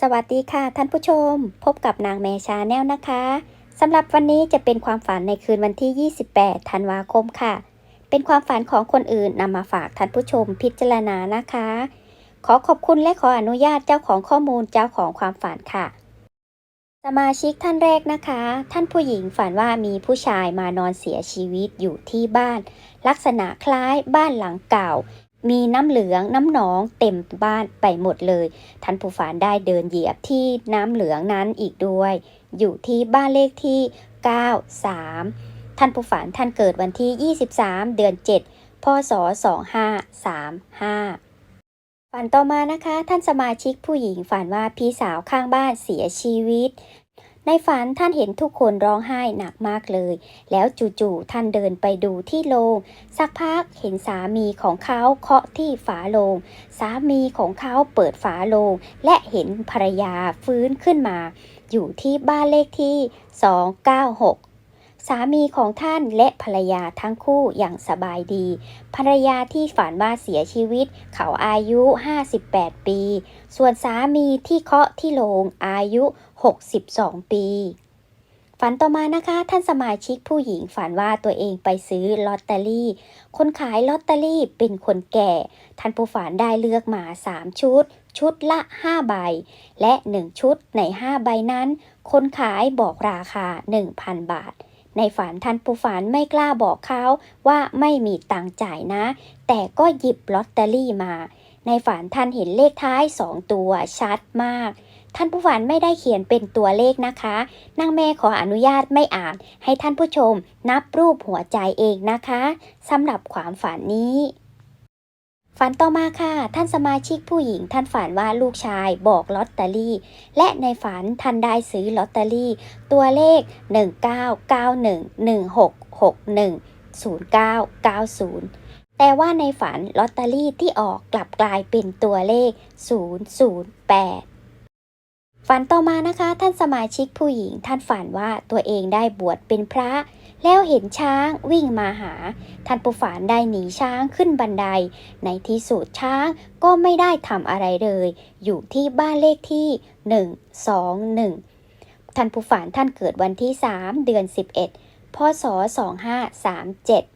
สวัสดีค่ะท่านผู้ชม พบกับนางแมชาแนลนะคะสำหรับวันนี้จะเป็นความฝันในคืนวันที่ 28 ธันวาคมค่ะ เป็นความฝันของคนอื่นนำมาฝากท่านผู้ชมพิจารณานะคะ ขอขอบคุณและขออนุญาตเจ้าของข้อมูลเจ้าของความฝันค่ะ สมาชิกท่านแรกนะคะ ท่านผู้หญิงฝันว่ามีผู้ชายมานอนเสียชีวิตอยู่ที่บ้าน ลักษณะคล้ายบ้านหลังเก่า มีน้ำเหลืองน้ำหนองเต็มบ้านไปหมดเลย ท่านผู้ฝันได้เดินเหยียบที่น้ำเหลืองนั้นอีกด้วย อยู่ที่บ้านเลขที่ 93 ท่านผู้ฝันท่านเกิดวันที่ 23 เดือน 7 พศ 2535ฝันต่อมานะคะ ท่านสมาชิกผู้หญิงฝันว่าพี่สาวข้างบ้านเสียชีวิต ในฝันท่านเห็นทุกคนร้องไห้หนักมากเลย แล้วจู่ๆท่านเดินไปดูที่โลง สักพักเห็นสามีของเขาเคาะที่ฝาโลง สามีของเขาเปิดฝาโลง และเห็นภรรยาฟื้นขึ้นมา อยู่ที่บ้านเลขที่ 296 สามีของท่านและภรรยาทั้งคู่อย่างสบายดี ภรรยาที่ฝันว่าเสียชีวิต เขาอายุ 58 ปี ส่วนสามีที่เคาะที่โลงอายุ 62 ปีฝันต่อมานะคะท่านสมาชิกผู้หญิงฝันว่าตัวเองไปซื้อลอตเตอรี่ คนขายลอตเตอรี่เป็นคนแก่ ท่านผู้ฝันได้เลือกมา 3 ชุด ชุดละ 5 ใบ และ 1 ชุดใน 5 ใบนั้น คนขายบอกราคา 1,000 บาท ในฝันท่านผู้ฝันไม่กล้าบอกเขาว่าไม่มีตังจ่ายนะ แต่ก็หยิบลอตเตอรี่มา ในฝันท่านเห็นเลขท้ายสองตัวชัดมาก ท่านผู้ฝันไม่ได้เขียนเป็นตัวเลขนะคะนางแม่ขออนุญาตไม่อ่าน ให้ท่านผู้ชมนับรูปหัวใจเองนะคะสำหรับความฝันนี้ ฝันต่อมาค่ะ ท่านสมาชิกผู้หญิง ท่านฝันว่าลูกชายบอกลอตเตอรี่ และในฝันท่านได้ซื้อลอตเตอรี่ ตัวเลข 199116610990แต่ว่าในฝันลอตเตอรี่ที่ออกกลับกลายเป็นตัวเลข 008 ฝันต่อมานะคะ ท่านสมาชิกผู้หญิงท่านฝันว่าตัวเองได้บวชเป็นพระ แล้วเห็นช้างวิ่งมาหา ท่านผู้ฝานได้หนีช้างขึ้นบันได ในที่สุดช้างก็ไม่ได้ทำอะไรเลย อยู่ที่บ้านเลขที่ 121 ท่านผู้ฝานท่านเกิดวันที่ 3 เดือน 11 พศ 2537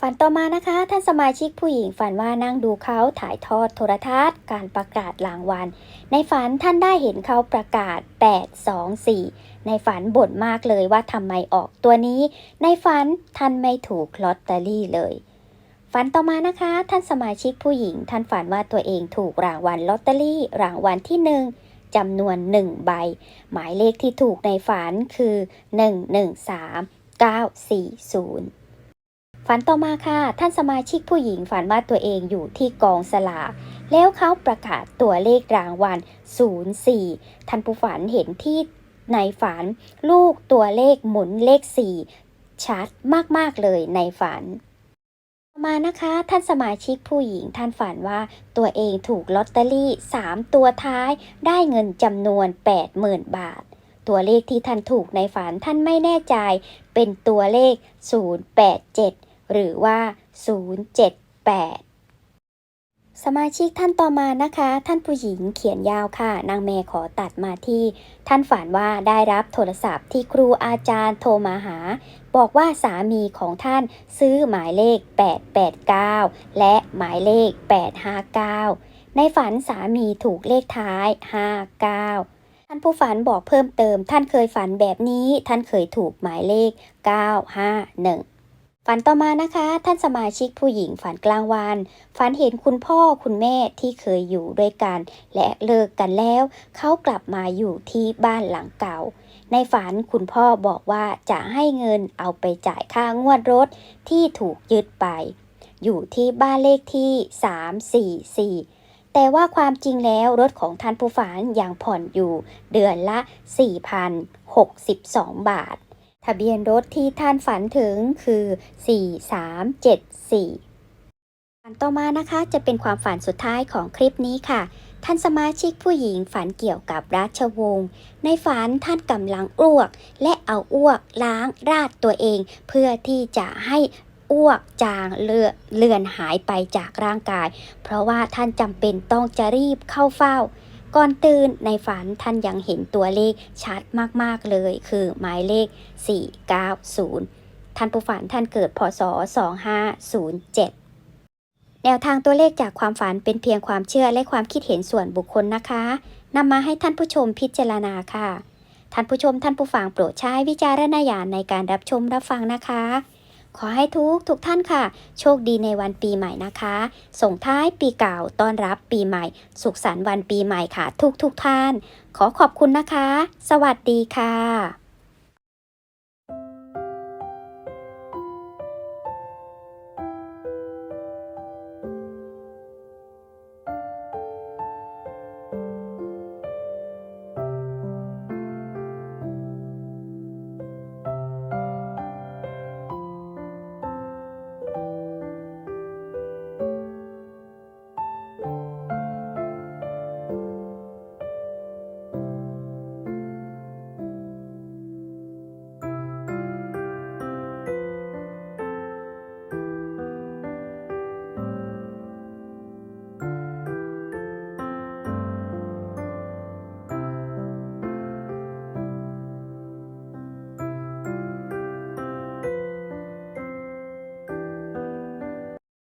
ฝันต่อมานะคะ ท่านสมาชิกผู้หญิงฝันว่านั่งดูเขาถ่ายทอดโทรทัศน์ การประกาศรางวัล ในฝันท่านได้เห็นเขาประกาศ 8 2 4 ในฝันบ่นมากเลยว่าทำไมออกตัวนี้ ในฝันท่านไม่ถูกลอตเตอรี่เลย ฝันต่อมานะคะ ท่านสมาชิกผู้หญิง ท่านฝันว่าตัวเองถูกรางวัลลอตเตอรี่ รางวัลที่หนึ่งจำนวน 1 ใบ หมายเลขที่ถูกในฝันคือ 113 940 ฝันต่อมาค่ะ ท่านสมาชิกผู้หญิงฝันว่าตัวเองอยู่ที่กองสลากแล้วเขาประกาศตัวเลขรางวัล 04 ท่านผู้ฝันเห็นที่ในฝัน ลูกตัวเลขหมุนเลข 4 ชัดมาก ๆ เลยในฝันต่อมานะคะ ท่านสมาชิกผู้หญิงท่านฝันว่าตัวเองถูกลอตเตอรี่ 3 ตัวท้ายได้เงินจำนวน 80,000 บาทตัวเลขที่ท่านถูกในฝันท่านไม่แน่ใจ เป็นตัวเลข 087 หรือว่า 078 สมาชิกท่านต่อมานะคะ ท่านผู้หญิงเขียนยาวค่ะ นางแม่ขอตัดมาที่ ท่านฝันว่าได้รับโทรศัพท์ที่ครูอาจารย์โทรมาหา บอกว่าสามีของท่านซื้อหมายเลข 889 และหมายเลข 859 ในฝันสามีถูกเลขท้าย 59ท่านผู้ฝันบอกเพิ่มเติม ท่านเคยฝันแบบนี้ ท่านเคยถูกหมายเลข 951 ฝันต่อมานะคะ ท่านสมาชิกผู้หญิงฝันกลางวันฝันเห็นคุณพ่อคุณแม่ที่เคยอยู่ด้วยกัน และเลิกกันแล้ว เขากลับมาอยู่ที่บ้านหลังเก่า ในฝันคุณพ่อบอกว่าจะให้เงินเอาไปจ่ายค่างวดรถที่ถูกยึดไป อยู่ที่บ้านเลขที่ 344แต่ว่าความจริงแล้วรถของท่านผู้ฝันยังผ่อนอยู่เดือนละ 4,062 บาท ทะเบียนรถที่ท่านฝันถึงคือ 4374ฝันต่อมานะคะจะเป็นความฝันสุดท้ายของคลิปนี้ค่ะ ท่านสมาชิกผู้หญิงฝันเกี่ยวกับราชวงศ์ ในฝันท่านกำลังอ้วก และเอาอ้วกล้างราดตัวเอง เพื่อที่จะให้อ้วกจางเลือเลือนหายไปจากร่างกาย เพราะว่าท่านจำเป็นต้องจะรีบเข้าเฝ้า ก่อนตื่นในฝันท่านยังเห็นตัวเลขชัดมากๆเลย คือหมายเลข 490 ท่านผู้ฝันท่านเกิดพศ 2507แนวทางตัวเลขจากความฝันเป็นเพียงความเชื่อและความคิดเห็นส่วนบุคคลนะคะนำมาให้ท่านผู้ชมพิจารณาค่ะ ท่านผู้ชมท่านผู้ฟังโปรดใช้วิจารณญาณในการรับชมรับฟังนะคะ ขอให้ทุกทุกท่านค่ะ โชคดีในวันปีใหม่นะคะ ส่งท้ายปีเก่าต้อนรับปีใหม่ สุขสันต์วันปีใหม่ค่ะ ทุกทุกท่าน ขอขอบคุณนะคะ สวัสดีค่ะ